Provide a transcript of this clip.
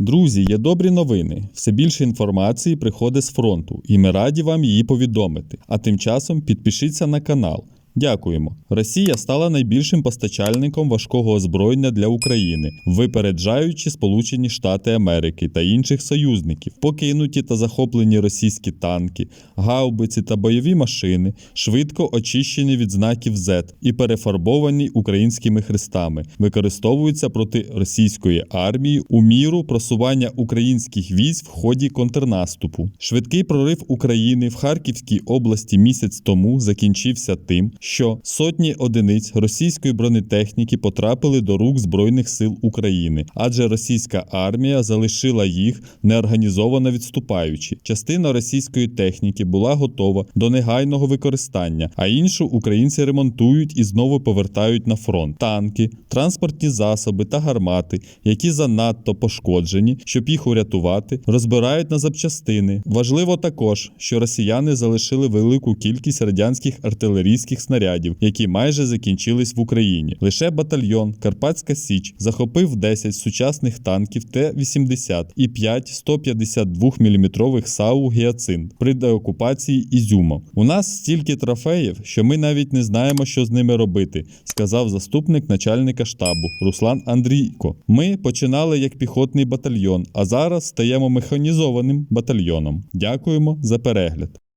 Друзі, є добрі новини. Все більше інформації приходить з фронту, і ми раді вам її повідомити. А тим часом підпишіться на канал. Дякуємо. Росія стала найбільшим постачальником важкого озброєння для України, випереджаючи Сполучені Штати Америки та інших союзників. Покинуті та захоплені російські танки, гаубиці та бойові машини, швидко очищені від знаків Z і перефарбовані українськими хрестами, використовуються проти російської армії у міру просування українських військ в ході контрнаступу. Швидкий прорив України в Харківській області місяць тому закінчився тим, що сотні одиниць російської бронетехніки потрапили до рук Збройних сил України, адже російська армія залишила їх неорганізовано відступаючи. Частина російської техніки була готова до негайного використання, а іншу українці ремонтують і знову повертають на фронт. Танки, транспортні засоби та гармати, які занадто пошкоджені, щоб їх урятувати, розбирають на запчастини. Важливо також, що росіяни залишили велику кількість радянських артилерійських снарядів, які майже закінчились в Україні. Лише батальйон Карпатська Січ захопив 10 сучасних танків Т-80 і 5 152 мм САУ Гіацинт при деокупації Ізюма. У нас стільки трофеїв, що ми навіть не знаємо, що з ними робити, сказав заступник начальника штабу Руслан Андрійко. Ми починали як піхотний батальйон, а зараз стаємо механізованим батальйоном. Дякуємо за перегляд.